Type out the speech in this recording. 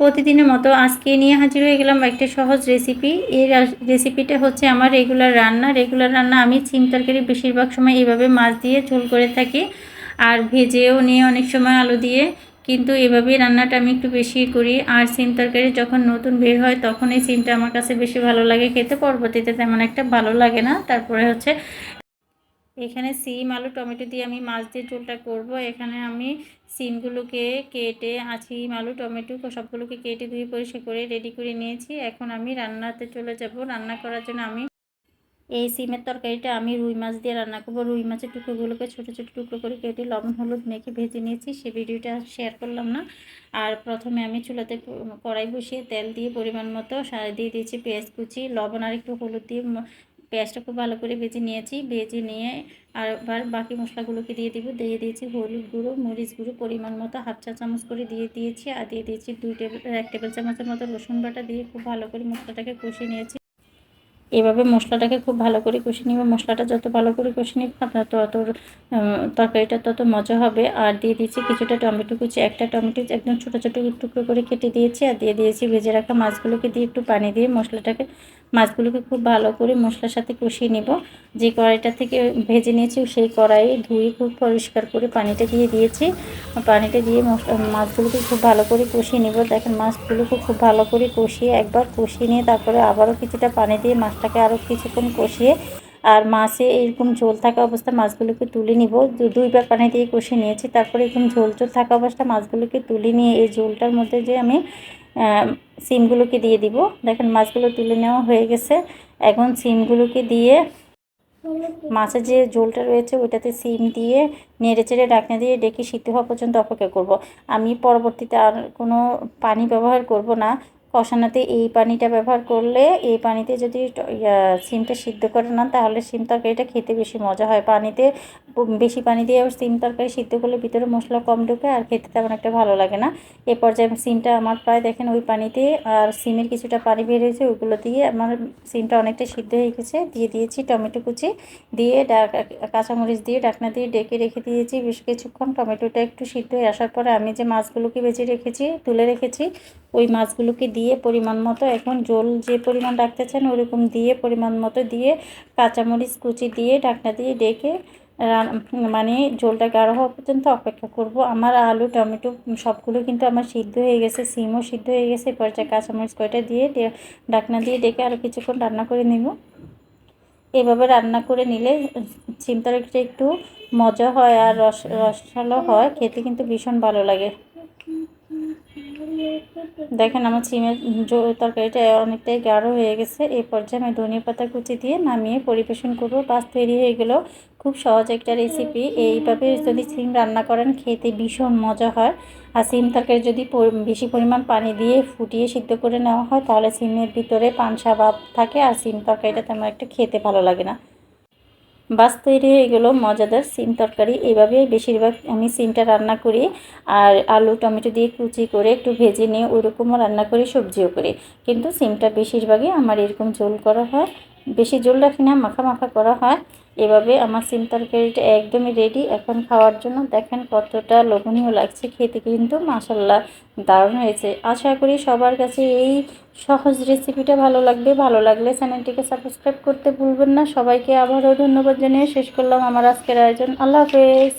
প্রতিদিনের মতো আজকে নিয়ে হাজির হয়ে গেলাম একটা সহজ রেসিপি এই রেসিপিটা হচ্ছে আমার রেগুলার রান্না। রেগুলার রান্না আমি চিম তরকারি বেশিরভাগ সময় এইভাবে মাছ দিয়ে ঝোল করে থাকি। আর ভেজেও নিয়ে অনেক সময় আলু দিয়ে। কিন্তু এভাবেই রান্নাটা আমি একটু বেশি করি। আর সিম তরকারি যখন নতুন বের হয়, তখন এই সিমটা আমার কাছে বেশি ভালো লাগে। খেতে পরবর্তীতে তেমন একটা ভালো লাগে না। তারপরে হচ্ছে এখানে সিম, আলু, টমেটো দিয়ে আমি মাছ দিয়ে ঝোলটা করব। এখানে আমি সিমগুলোকে কেটে আর সিম আলু, টমেটো সবগুলোকে কেটে ধুয়ে পরিষ্কার করে রেডি করে নিয়েছি। এখন আমি রান্নাতে চলে যাব। রান্না করার জন্য আমি এই সিমের তরকারিটা আমি রুই মাছ দিয়ে রান্না করব। রুই মাছের টুকরোগুলোকে ছোটো ছোটো টুকরো করে কেটে লবণ, হলুদ মেখে ভেজে নিয়েছি। সে ভিডিওটা শেয়ার করলাম না। আর প্রথমে আমি চুলাতে কড়াই বসিয়ে তেল দিয়ে পরিমাণ মতো সার দিয়ে দিয়েছি পেঁয়াজ কুচি, লবণ আর একটু হলুদ দিয়ে পেঁয়াজটা খুব ভালো করে ভেজে নিয়েছি। ভেজে নিয়ে আর এবার বাকি মশলাগুলোকে দিয়ে দিব। দিয়ে দিয়েছি হলুদ গুঁড়ো, মরিচ গুঁড়ো, পরিমাণ মতো হাফ চা চামচ করে দিয়ে দিয়েছি আর দিয়ে দিয়েছি দুই টেবিল, এক টেবিল চামচের মতো রসুন বাটা দিয়ে খুব ভালো করে মশলাটাকে কষিয়ে নিয়েছি। এভাবে মশলাটাকে খুব ভালো করে কষিয়ে নিব। মশলাটা যত ভালো করে কষিয়ে নিব তত তত তরকারিটা তত মজা হবে। আর দিয়ে দিয়েছি কিছুটা টমেটো কুচি। একটা টমেটো একদম ছোটো ছোটো টুকরো করে কেটে দিয়েছি। আর দিয়ে দিয়েছি ভেজে রাখা মাছগুলোকে দিয়ে একটু পানি দিয়ে মশলাটাকে মাছগুলোকে খুব ভালো করে মশলার সাথে কষিয়ে নিব। যে কড়াইটা থেকে ভেজে নিয়েছি সেই কড়াই ধুয়ে খুব পরিষ্কার করে পানিটা দিয়ে দিয়েছি। পানিটা দিয়ে মাছগুলোকে খুব ভালো করে কষিয়ে নিব। দেখেন মাছগুলোকে খুব ভালো করে কষিয়ে একবার কষিয়ে নিয়ে তারপরে আবারও কিছুটা পানি দিয়ে মাছটাকে আরও কিছুক্ষণ কষিয়ে আর মাছে এরকম ঝোল থাকা অবস্থা মাছগুলোকে তুলে নিব। দুইবার পানি দিয়ে কষিয়ে নিয়েছি। তারপরে এরকম ঝোল ঝোল থাকা অবস্থা মাছগুলোকে তুলে নিয়ে এই ঝোলটার মধ্যে যে আমি সিমগুলোকে দিয়ে দিব। দেখেন, মাছগুলো তুলে নেওয়া হয়ে গেছে। এখন সিমগুলোকে দিয়ে মাছের যে ঝোলটা রয়েছে, ওইটাতে সিম দিয়ে নেড়ে চেড়ে ডাকনা দিয়ে ডেকে সিদ্ধ হওয়া পর্যন্ত অপেক্ষা করব। আমি পরবর্তীতে আর কোনো পানি ব্যবহার করব না। কষানোতে এই পানিটা ব্যবহার করলে এই পানিতে যদি সিমটা সিদ্ধ করে না তাহলে সিম তরকারিটা খেতে বেশি মজা হয়। পানিতে বেশি পানি দিয়ে সিম তরকারি সিদ্ধ করলে ভিতরে মশলা কম ঢোকে আর খেতে তেমন একটা ভালো লাগে না। এ পর্যায়ে সিমটা আমার প্রায় দেখেন ওই পানিতে আর সিমের কিছুটা পানি বের হয়েছে, ওইগুলো দিয়ে আমার সিমটা অনেকটা সিদ্ধ হয়ে গেছে। দিয়ে দিয়েছি টমেটো কুচি, দিয়ে কাঁচামরিচ দিয়ে ডাকনা দিয়ে ডেকে রেখে দিয়েছি বেশ কিছুক্ষণ। টমেটোটা একটু সিদ্ধ হয়ে আসার পরে আমি যে মাছগুলোকে বেজে রেখেছি, তুলে রেখেছি ওই মাছগুলোকে দিয়ে পরিমাণ মতো, এখন জল যে পরিমাণ রাখতে চান ওরকম দিয়ে পরিমাণ মতো দিয়ে কাঁচামরিচ কুচি দিয়ে ডাকনা দিয়ে ডেকে মানে জলটা গাঢ় হওয়া পর্যন্ত অপেক্ষা করব। আমার আলু, টমেটো সবগুলো কিন্তু আমার সিদ্ধ হয়ে গেছে, সিমও সিদ্ধ হয়ে গেছে। এরপর যা কাঁচামরিচ কয়টা দিয়ে ডাকনা দিয়ে ডেকে আরও কিছুক্ষণ রান্না করে নেব। এভাবে রান্না করে নিলে তরকারিটা একটু মজা হয় আর রস রসালো হয়, খেতে কিন্তু ভীষণ ভালো লাগে। দেখেন আমার সিমের জো- তরকারিটা অনেকটাই গাঢ় হয়ে গেছে। এই পর্যায়ে আমি ধনিয়া পাতা কুচি দিয়ে নামিয়ে পরিবেশন করব। বাস তৈরি হয়ে গেল। খুব সহজ একটা রেসিপি এইভাবে যদি সিম রান্না করেন, খেতে ভীষণ মজা হয়। আর সিম তরকারি যদি বেশি পরিমাণ পানি দিয়ে ফুটিয়ে সিদ্ধ করে নেওয়া হয়, তাহলে সিমের ভিতরে পানসা ভাব থাকে। আর সিম তরকারিটা তেমন একটা খেতে ভালো লাগে না। বাস তৈরি হয়ে গেলো, মজাদার সিম তরকারি। এইভাবে বেশিরভাগ আমি সিমটা রান্না করি আর আলু, টমেটো দিয়ে কুচি করে একটু ভেজে নিয়ে ওইরকমও রান্না করি, সবজিও করি। কিন্তু সিমটা বেশিরভাগই আমার এরকম ঝোল করা হয়। বেশি ঝোল রাখি না মাখা মাখা করা হয়। এভাবে আমার সিম তরকারিটা একদমই রেডি এখন খাওয়ার জন্য দেখেন কতটা লোভনীয় লাগছে, খেতে কিন্তু মাসাল্লাহ দারুণ হয়েছে। আশা করি সবার কাছে এই সহজ রেসিপিটা ভালো লাগবে। ভালো লাগলে চ্যানেলটিকে সাবস্ক্রাইব করতে ভুলবেন না। সবাইকে আবারও ধন্যবাদ জানিয়ে শেষ করলাম আমার আজকের আয়োজন। আল্লাহ হাফেজ।